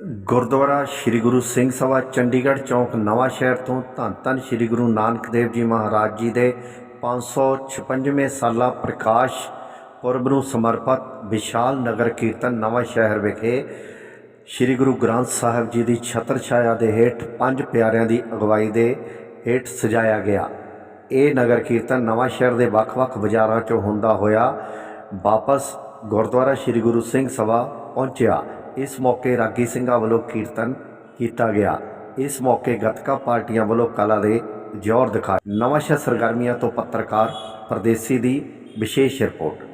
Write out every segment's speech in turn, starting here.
ਗੁਰਦੁਆਰਾ ਸ੍ਰੀ ਗੁਰੂ ਸਿੰਘ ਸਭਾ, ਚੰਡੀਗੜ੍ਹ ਚੌਂਕ, ਨਵਾਂ ਸ਼ਹਿਰ ਤੋਂ ਧੰਨ ਧੰਨ ਸ੍ਰੀ ਗੁਰੂ ਨਾਨਕ ਦੇਵ ਜੀ ਮਹਾਰਾਜ ਜੀ ਦੇ 556ਵੇਂ ਸਾਲਾ ਪ੍ਰਕਾਸ਼ ਪੁਰਬ ਨੂੰ ਸਮਰਪਿਤ ਵਿਸ਼ਾਲ ਨਗਰ ਕੀਰਤਨ ਨਵਾਂ ਸ਼ਹਿਰ ਵਿਖੇ ਸ੍ਰੀ ਗੁਰੂ ਗ੍ਰੰਥ ਸਾਹਿਬ ਜੀ ਦੀ ਛਤਰ ਛਾਇਆ ਦੇ ਹੇਠ ਪੰਜ ਪਿਆਰਿਆਂ ਦੀ ਅਗਵਾਈ ਦੇ ਹੇਠ ਸਜਾਇਆ ਗਿਆ। ਇਹ ਨਗਰ ਕੀਰਤਨ ਨਵਾਂ ਸ਼ਹਿਰ ਦੇ ਵੱਖ-ਵੱਖ ਬਾਜ਼ਾਰਾਂ 'ਚੋਂ ਹੁੰਦਾ ਹੋਇਆ ਵਾਪਸ ਗੁਰਦੁਆਰਾ ਸ੍ਰੀ ਗੁਰੂ ਸਿੰਘ ਸਭਾ ਪਹੁੰਚਿਆ। ਇਸ ਮੌਕੇ ਰਾਗੀ ਸਿੰਘਾਂ ਵੱਲੋਂ ਕੀਰਤਨ ਕੀਤਾ ਗਿਆ। ਇਸ ਮੌਕੇ ਗੱਤਕਾ ਪਾਰਟੀਆਂ ਵੱਲੋਂ ਕਲਾ ਦੇ ਜੋਰ ਦਿਖਾਏ। ਨਵਾਂ ਸ਼ਹਿਰ ਸਰਗਰਮੀਆਂ ਤੋਂ ਪੱਤਰਕਾਰ ਪਰਦੇਸੀ ਦੀ ਵਿਸ਼ੇਸ਼ ਰਿਪੋਰਟ।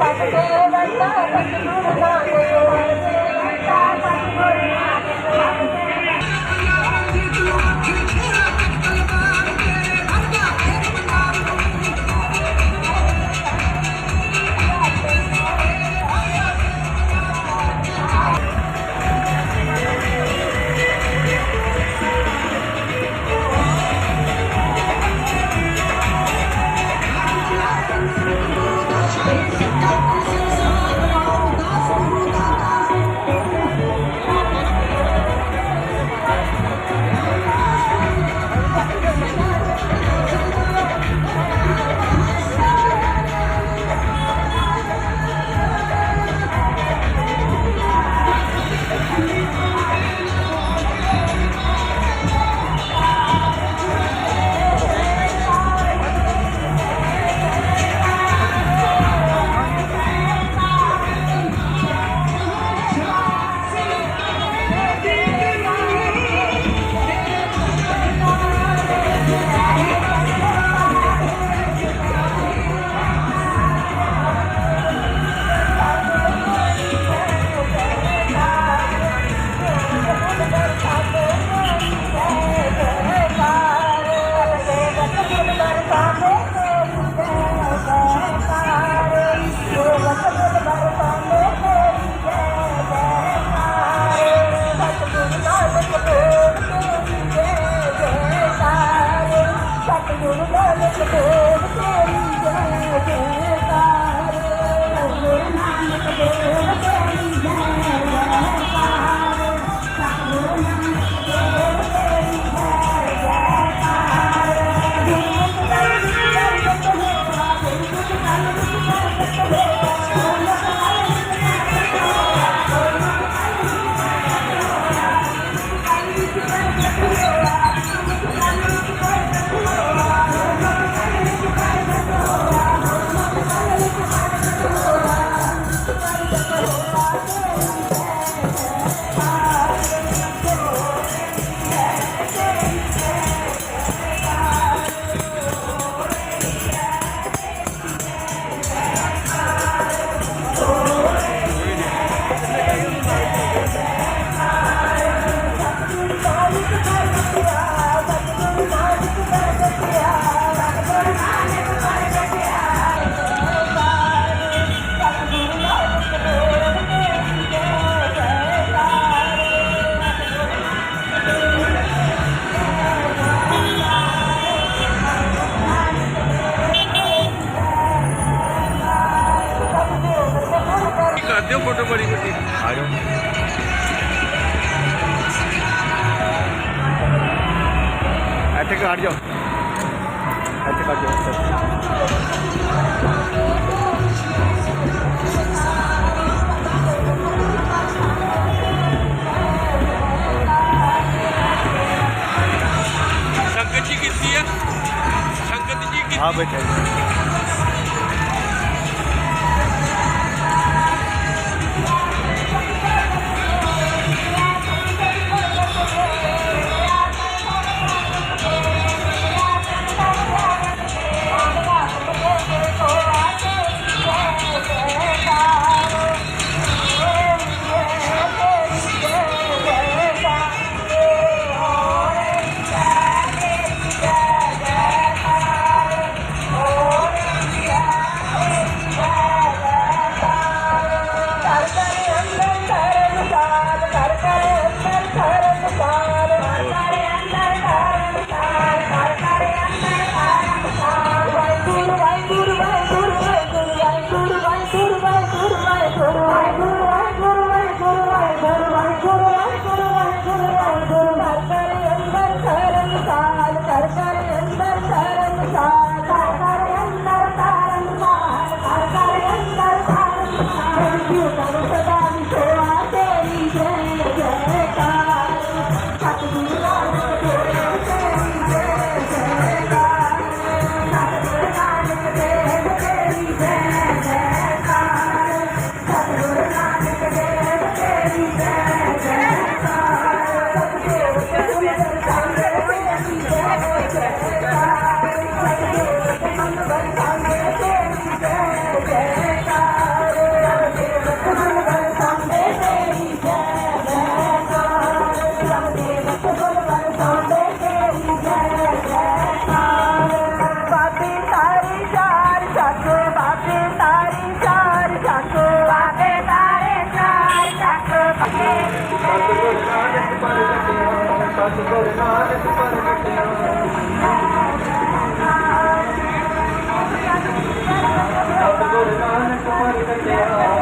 ਕਰਦੇ ਹੋ ਆ ਨਾਨਕ ਪਰ ਗੱਟਿਆ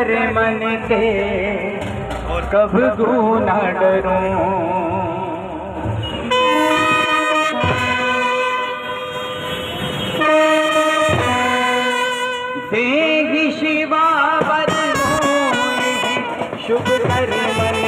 कर मन के कब गुना डरूं देहि शिवा बलि मोए शुभ कर मन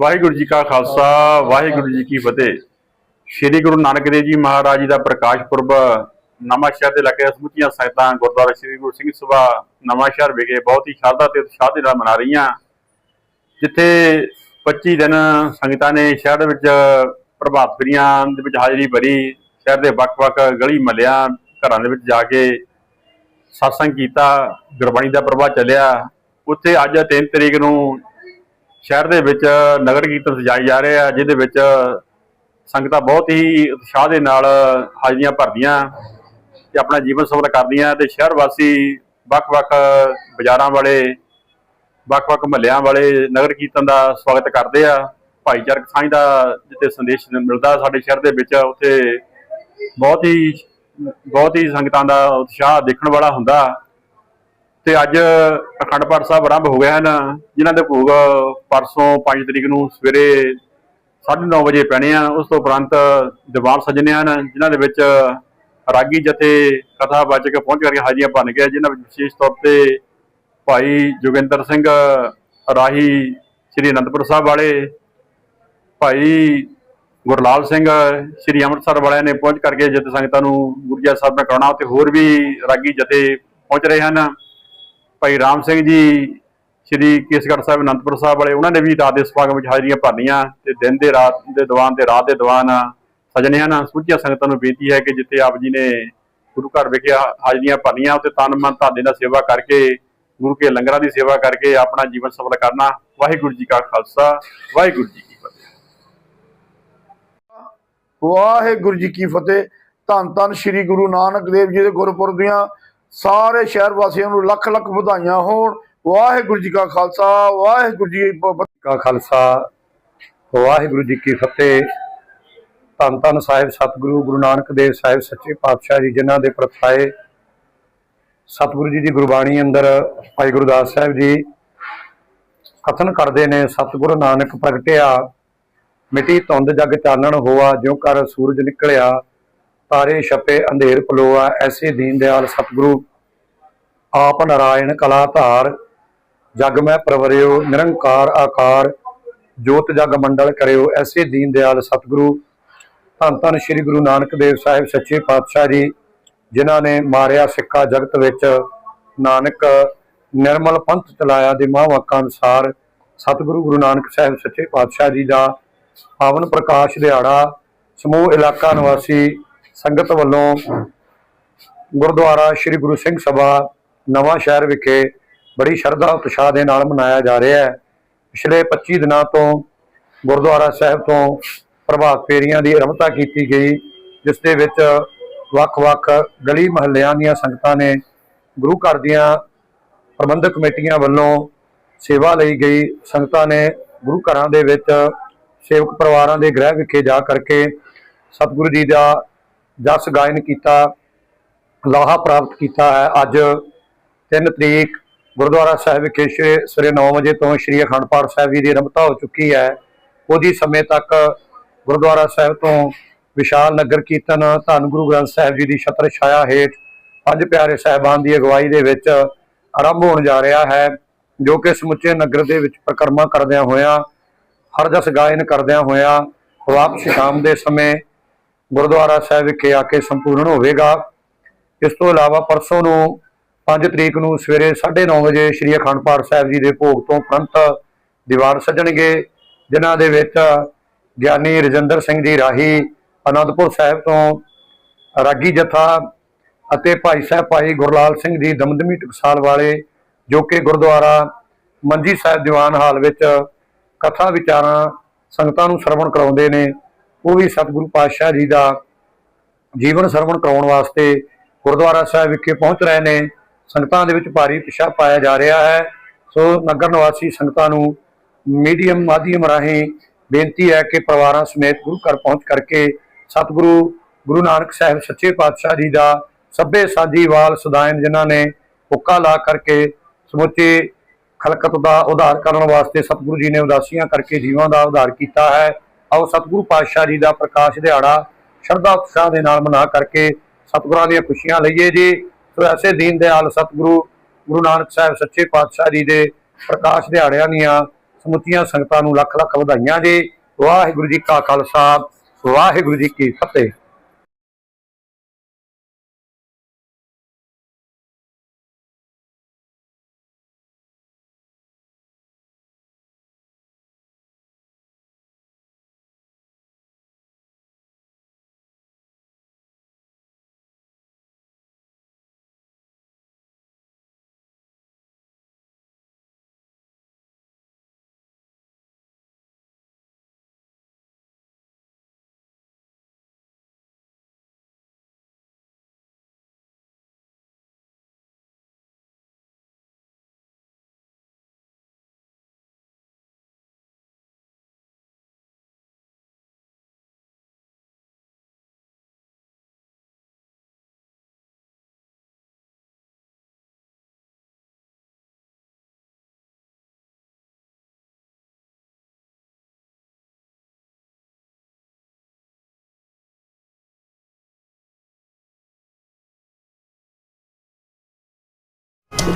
ਵਾਹਿਗੁਰੂ ਜੀ ਕਾ ਖਾਲਸਾ, ਵਾਹਿਗੁਰੂ ਜੀ ਕੀ ਫਤਿਹ। ਸ੍ਰੀ ਗੁਰੂ ਨਾਨਕ ਦੇਵ ਜੀ ਮਹਾਰਾਜ ਜੀ ਦਾ ਪ੍ਰਕਾਸ਼ ਪੁਰਬ ਨਵਾਂਸ਼ਹਿਰ ਦੇ ਇਲਾਕੇ ਸਮੁੱਚੀਆਂ ਸੰਗਤਾਂ ਗੁਰਦੁਆਰਾ ਸ੍ਰੀ ਗੁਰੂ ਸਿੰਘ ਸਭਾ ਨਵਾਂਸ਼ਹਿਰ ਵਿਖੇ ਬਹੁਤ ਹੀ ਸ਼ਰਧਾ ਤੇ ਉਤਸ਼ਾਹ ਦੇ ਨਾਲ ਮਨਾ ਰਹੀਆਂ। ਜਿੱਥੇ 25 ਦਿਨ ਸੰਗਤਾਂ ਨੇ ਸ਼ਹਿਰ ਵਿੱਚ ਪ੍ਰਭਾਤ ਫੇਰੀਆਂ ਦੇ ਵਿੱਚ ਹਾਜ਼ਰੀ ਭਰੀ, ਸ਼ਹਿਰ ਦੇ ਵੱਖ-ਵੱਖ ਗਲੀ ਮਹੱਲਿਆਂ ਘਰਾਂ ਦੇ ਵਿੱਚ ਜਾ ਕੇ ਸਤਸੰਗ ਕੀਤਾ, ਗੁਰਬਾਣੀ ਦਾ ਪ੍ਰਵਾਹ ਚੱਲਿਆ। ਉੱਥੇ ਅੱਜ 3 ਤਰੀਕ ਨੂੰ ਸ਼ਹਿਰ ਦੇ ਵਿੱਚ ਨਗਰ ਕੀਰਤਨ ਸਜਾਏ ਜਾ ਰਹੇ ਆ, ਜਿਹਦੇ ਵਿੱਚ ਸੰਗਤਾਂ ਬਹੁਤ ਹੀ ਉਤਸ਼ਾਹ ਦੇ ਨਾਲ ਹਾਜ਼ਰੀਆਂ ਭਰਦੀਆਂ, ਤੇ ਆਪਣਾ ਜੀਵਨ ਸਫਲ ਕਰਦੀਆਂ, ਤੇ ਸ਼ਹਿਰ ਵਾਸੀ ਵੱਖ-ਵੱਖ ਬਾਜ਼ਾਰਾਂ ਵਾਲੇ, ਵੱਖ-ਵੱਖ ਮਹੱਲਿਆਂ ਵਾਲੇ ਨਗਰ ਕੀਰਤਨ ਦਾ ਸਵਾਗਤ ਕਰਦੇ ਆ। ਭਾਈਚਾਰਕ ਸਾਂਝ ਦਾ ਜਿੱਥੇ ਸੰਦੇਸ਼ ਮਿਲਦਾ ਸਾਡੇ ਸ਼ਹਿਰ ਦੇ ਵਿੱਚ, ਉੱਥੇ ਬਹੁਤ ਹੀ ਬਹੁਤ ਹੀ ਸੰਗਤਾਂ ਦਾ ਉਤਸ਼ਾਹ ਦੇਖਣ ਵਾਲਾ ਹੁੰਦਾ। ਤੇ ਅੱਜ ਅਖੰਡ ਪਾਠ ਸਾਹਿਬ ਆਰੰਭ ਹੋ ਗਏ ਹਨ, ਜਿਨ੍ਹਾਂ ਦੇ ਭੋਗ ਪਰਸੋਂ 5 ਤਰੀਕ ਨੂੰ ਸਵੇਰੇ 9:30 ਵਜੇ ਪੈਣੇ ਆ, ਉਸ ਤੋਂ ਉਪਰੰਤ ਦੀਵਾਨ ਸਜਣੇ ਹਨ, ਜਿਨ੍ਹਾਂ ਦੇ ਵਿੱਚ ਰਾਗੀ ਜਥੇ ਕਥਾ ਕਥਾਵਾਚਕ ਪਹੁੰਚ ਕਰਕੇ ਹਾਜ਼ਰੀਆਂ ਭੰਨ ਗਏ ਜਿਨ੍ਹਾਂ ਵਿੱਚ ਵਿਸ਼ੇਸ਼ ਤੌਰ ਤੇ ਭਾਈ ਜੋਗਿੰਦਰ ਸਿੰਘ, ਰਾਹੀ ਸ੍ਰੀ ਅਨੰਦਪੁਰ ਸਾਹਿਬ ਵਾਲੇ, ਭਾਈ ਗੁਰਲਾਲ ਸਿੰਘ, ਸ੍ਰੀ ਅੰਮ੍ਰਿਤਸਰ ਵਾਲਿਆਂ ਨੇ ਪਹੁੰਚ ਕਰਕੇ ਜਥੇ ਸੰਗਤਾਂ ਨੂੰ ਗੁਰੂ ਜੀ ਸਾਹਿਬ ਨਾਲ ਕਰਾਉਣਾ ਤੇ ਹੋਰ ਵੀ ਰਾਗੀ ਜਥੇ ਪਹੁੰਚ ਰਹੇ ਹਨ। ਭਾਈ ਰਾਮ ਸਿੰਘ ਜੀ, ਸ੍ਰੀ ਕੇਸਗੜ੍ਹ ਸਾਹਿਬ ਅਨੰਦਪੁਰ ਸਾਹਿਬ ਵਾਲੇ, ਉਹਨਾਂ ਨੇ ਵੀ ਰਾਤ ਦੇ ਸਮਾਗਮ ਵਿੱਚ ਹਾਜ਼ਰੀਆਂ ਭਰਨੀਆਂ ਤੇ ਦਿਨ ਦੇ ਰਾਤ ਦੇ ਦੀਵਾਨ ਤੇ ਰਾਤ ਦੇ ਦੀਵਾਨ ਸਜਣੇ ਨਾਲ ਸਮੁੱਚੀਆਂ ਸੰਗਤਾਂ ਨੂੰ ਬੇਨਤੀ ਹੈ ਕਿ ਜਿੱਥੇ ਆਪ ਜੀ ਨੇ ਗੁਰੂ ਘਰ ਵਿਖੇ ਹਾਜ਼ਰੀਆਂ ਭਰਨੀਆਂ, ਉੱਥੇ ਤਨ ਮਨ ਧਾਦੇ ਨਾਲ ਸੇਵਾ ਕਰਕੇ, ਗੁਰੂ ਕੇ ਲੰਗਰਾਂ ਦੀ ਸੇਵਾ ਕਰਕੇ ਆਪਣਾ ਜੀਵਨ ਸਫਲ ਕਰਨਾ। ਵਾਹਿਗੁਰੂ ਜੀ ਕਾ ਖਾਲਸਾ, ਵਾਹਿਗੁਰੂ ਜੀ ਕੀ ਫਤਿਹ। ਵਾਹਿਗੁਰੂ ਜੀ ਕੀ ਫਤਿਹ। ਧੰਨ ਧੰਨ ਸ੍ਰੀ ਗੁਰੂ ਨਾਨਕ ਦੇਵ ਜੀ ਦੇ ਗੁਰਪੁਰਬ ਦੀਆਂ ਸਾਰੇ ਸ਼ਹਿਰ ਵਾਸੀਆਂ ਨੂੰ ਲੱਖ ਲੱਖ ਵਧਾਈਆਂ ਹੋਣ। ਵਾਹਿਗੁਰੂ ਜੀ ਕਾ ਖਾਲਸਾ, ਵਾਹਿਗੁਰੂ ਜੀ ਕਾ ਖਾਲਸਾ, ਵਾਹਿਗੁਰੂ ਜੀ ਕੀ ਫਤਿਹ। ਧੰਨ ਧੰਨ ਸਾਹਿਬ ਸਤਿਗੁਰੂ, ਗੁਰੂ ਨਾਨਕ ਦੇਵ ਸਾਹਿਬ ਸੱਚੇ ਪਾਤਸ਼ਾਹ ਜੀ, ਜਿਨ੍ਹਾਂ ਦੇ ਪ੍ਰਥਾਏ ਸਤਿਗੁਰੂ ਜੀ ਦੀ ਗੁਰਬਾਣੀ ਅੰਦਰ ਭਾਈ ਗੁਰਦਾਸ ਸਾਹਿਬ ਜੀ ਕਥਨ ਕਰਦੇ ਨੇ, ਸਤਿਗੁਰੂ ਨਾਨਕ ਪ੍ਰਗਟਿਆ, ਮਿਟੀ ਧੁੰਦ ਜਗ ਚਾਨਣ ਹੋਆ, ਜਿਉ ਕਰ ਸੂਰਜ ਨਿਕਲਿਆ। ਤਾਰੇ ਛਪੇ ਅੰਧੇਰ ਪਲੋਆ, ਐਸੇ ਦੀਨ ਦਿਆਲ ਸਤਿਗੁਰੂ। ਆਪ ਨਾਰਾਇਣ ਕਲਾ ਧਾਰ ਜਗ ਮੈਂ ਪ੍ਰਵਰਿਓ, ਨਿਰੰਕਾਰ ਆਕਾਰ। ਜੋਤ ਜਗ ਮੰਡਲ ਕਰਿਓ, ਐਸੇ ਦੀਨ ਦਿਆਲ ਸਤਿਗੁਰੂ। ਧੰਨ ਧੰਨ ਸ੍ਰੀ ਗੁਰੂ ਨਾਨਕ ਦੇਵ ਸਾਹਿਬ ਸੱਚੇ ਪਾਤਸ਼ਾਹ ਜੀ, ਜਿਨ੍ਹਾਂ ਨੇ ਮਾਰਿਆ ਸਿੱਖਾ ਜਗਤ ਵਿੱਚ। ਨਾਨਕ ਨਿਰਮਲ ਪੰਥ ਚਲਾਇਆ ਦੇ ਮਹਾਂਵਾਕਾਂ ਅਨੁਸਾਰ, ਸਤਿਗੁਰੂ ਗੁਰੂ ਨਾਨਕ ਸਾਹਿਬ ਸੱਚੇ ਪਾਤਸ਼ਾਹ ਜੀ ਦਾ ਪਾਵਨ ਪ੍ਰਕਾਸ਼ ਦਿਹਾੜਾ, ਸਮੂਹ ਇਲਾਕਾ ਨਿਵਾਸੀ ਸੰਗਤ ਵੱਲੋਂ ਗੁਰਦੁਆਰਾ ਸ੍ਰੀ ਗੁਰੂ ਸਿੰਘ ਸਭਾ ਨਵਾਂ ਸ਼ਹਿਰ ਵਿਖੇ ਬੜੀ ਸ਼ਰਧਾ ਉਤਸ਼ਾਹ ਦੇ ਨਾਲ ਮਨਾਇਆ ਜਾ ਰਿਹਾ ਹੈ। ਪਿਛਲੇ 25 ਦਿਨਾਂ ਤੋਂ ਗੁਰਦੁਆਰਾ ਸਾਹਿਬ ਤੋਂ ਪ੍ਰਭਾਤ ਫੇਰੀਆਂ ਦੀ ਆਰੰਭਤਾ ਕੀਤੀ ਗਈ, ਜਿਸ ਦੇ ਵਿੱਚ ਵੱਖ-ਵੱਖ ਗਲੀ ਮਹੱਲਿਆਂ ਦੀਆਂ ਸੰਗਤਾਂ ਨੇ ਗੁਰੂ ਘਰ ਦੀਆਂ ਪ੍ਰਬੰਧਕ ਕਮੇਟੀਆਂ ਵੱਲੋਂ ਸੇਵਾ ਲਈ ਗਈ। ਸੰਗਤਾਂ ਨੇ ਗੁਰੂ ਘਰਾਂ ਦੇ ਵਿੱਚ ਸੇਵਕ ਪਰਿਵਾਰਾਂ ਦੇ ਗ੍ਰਹਿ ਵਿਖੇ ਜਾ ਕਰਕੇ ਸਤਿਗੁਰੂ ਜੀ ਦਾ ਜਸ ਗਾਇਨ ਕੀਤਾ, ਲਾਹਾ ਪ੍ਰਾਪਤ ਕੀਤਾ ਹੈ ਅੱਜ 3 ਤਰੀਕ ਗੁਰਦੁਆਰਾ ਸਾਹਿਬ ਵਿਖੇ ਸ਼੍ਰੀ- ਸਵੇਰੇ 9 ਵਜੇ ਤੋਂ ਸ਼੍ਰੀ ਅਖੰਡ ਪਾਠ ਸਾਹਿਬ ਜੀ ਦੀ ਆਰੰਭਤਾ ਹੋ ਚੁੱਕੀ ਹੈ। ਉਹਦੀ ਸਮੇਂ ਤੱਕ ਗੁਰਦੁਆਰਾ ਸਾਹਿਬ ਤੋਂ ਵਿਸ਼ਾਲ ਨਗਰ ਕੀਰਤਨ ਧੰਨ ਗੁਰੂ ਗ੍ਰੰਥ ਸਾਹਿਬ ਜੀ ਦੀ ਛਤਰ ਛਾਇਆ ਹੇਠ ਪੰਜ ਪਿਆਰੇ ਸਾਹਿਬਾਨ ਦੀ ਅਗਵਾਈ ਦੇ ਵਿੱਚ ਆਰੰਭ ਹੋਣ ਜਾ ਰਿਹਾ ਹੈ, ਜੋ ਕਿ ਸਮੁੱਚੇ ਨਗਰ ਦੇ ਵਿੱਚ ਪ੍ਰਕਰਮਾ ਕਰਦਿਆਂ ਹੋਇਆਂ, ਹਰ ਹਰਜਸ ਗਾਇਨ ਕਰਦਿਆਂ ਹੋਇਆਂ ਵਾਪਸ ਸ਼ਾਮ ਦੇ ਸਮੇਂ ਗੁਰਦੁਆਰਾ ਸਾਹਿਬ ਵਿਖੇ ਆ ਕੇ ਸੰਪੂਰਨ ਹੋਵੇਗਾ। ਇਸ ਤੋਂ ਇਲਾਵਾ ਪਰਸੋਂ ਨੂੰ 5 ਤਰੀਕ ਨੂੰ ਸਵੇਰੇ 9:30 ਵਜੇ ਸ੍ਰੀ ਅਖੰਡ ਪਾਠ ਸਾਹਿਬ ਜੀ ਦੇ ਭੋਗ ਤੋਂ ਉਪਰੰਤ ਦੀਵਾਨ ਸੱਜਣਗੇ, ਜਿਨ੍ਹਾਂ ਦੇ ਵਿੱਚ ਗਿਆਨੀ ਰਜਿੰਦਰ ਸਿੰਘ ਜੀ ਰਾਹੀ, ਅਨੰਦਪੁਰ ਸਾਹਿਬ ਤੋਂ ਰਾਗੀ ਜਥਾ ਅਤੇ ਭਾਈ ਸਾਹਿਬ ਭਾਈ ਗੁਰਲਾਲ ਸਿੰਘ ਜੀ ਦਮਦਮੀ ਟਕਸਾਲ ਵਾਲੇ, ਜੋ ਕਿ ਗੁਰਦੁਆਰਾ ਮੰਜੀ ਸਾਹਿਬ ਦੀਵਾਨ ਹਾਲ ਵਿੱਚ ਕਥਾ ਵਿਚਾਰਾਂ ਸੰਗਤਾਂ ਨੂੰ ਸਰਵਣ ਕਰਾਉਂਦੇ ਨੇ। ਉਹ ਵੀ ਸਤਿਗੁਰੂ ਪਾਤਸ਼ਾਹ ਜੀ ਦਾ ਜੀਵਨ ਸਰਵਣ ਕਰਾਉਣ ਵਾਸਤੇ ਗੁਰਦੁਆਰਾ ਸਾਹਿਬ ਵਿਖੇ ਪਹੁੰਚ ਰਹੇ ਨੇ। ਸੰਗਤਾਂ ਦੇ ਵਿੱਚ ਭਾਰੀ ਉਤਸ਼ਾਹ ਪਾਇਆ ਜਾ ਰਿਹਾ ਹੈ। ਸੋ ਨਗਰ ਨਿਵਾਸੀ ਸੰਗਤਾਂ ਨੂੰ ਮੀਡੀਅਮ ਮਾਧਿਅਮ ਰਾਹੀਂ ਬੇਨਤੀ ਹੈ ਕਿ ਪਰਿਵਾਰਾਂ ਸਮੇਤ ਗੁਰੂ ਘਰ ਪਹੁੰਚ ਕਰਕੇ ਸਤਿਗੁਰੂ ਗੁਰੂ ਨਾਨਕ ਸਾਹਿਬ ਸੱਚੇ ਪਾਤਸ਼ਾਹ ਜੀ ਦਾ ਸਭੇ ਸਾਜੀ ਵਾਲ ਸਦਾਇਨ ਜਿਨ੍ਹਾਂ ਨੇ ਹੁੱਕਾ ਲਾ ਕਰਕੇ ਸਮੁੱਚੇ ਖਲਕਤ ਦਾ ਉਧਾਰ ਕਰਨ ਵਾਸਤੇ ਸਤਿਗੁਰੂ ਜੀ ਨੇ ਉਦਾਸੀਆਂ ਕਰਕੇ ਜੀਵਾਂ ਦਾ ਉਧਾਰ ਕੀਤਾ ਹੈ। ਆਓ ਸਤਿਗੁਰੂ ਪਾਤਸ਼ਾਹ ਜੀ ਦਾ ਪ੍ਰਕਾਸ਼ ਦਿਹਾੜਾ ਸ਼ਰਧਾ ਉਤਸ਼ਾਹ ਦੇ ਨਾਲ ਮਨਾ ਕਰਕੇ ਸਤਿਗੁਰਾਂ ਦੀਆਂ ਖੁਸ਼ੀਆਂ ਲਈਏ ਜੀ। ਸੋ ਐਸੇ ਦੀਨ ਦਿਆਲ ਸਤਿਗੁਰੂ, ਗੁਰੂ ਨਾਨਕ ਸਾਹਿਬ ਸੱਚੇ ਪਾਤਸ਼ਾਹ ਜੀ ਦੇ ਪ੍ਰਕਾਸ਼ ਦਿਹਾੜਿਆਂ ਦੀਆਂ ਸਮੁੱਚੀਆਂ ਸੰਗਤਾਂ ਨੂੰ ਲੱਖ ਲੱਖ ਵਧਾਈਆਂ ਜੀ। ਵਾਹਿਗੁਰੂ ਜੀ ਕਾ ਖਾਲਸਾ, ਵਾਹਿਗੁਰੂ ਜੀ ਕੀ ਫਤਿਹ।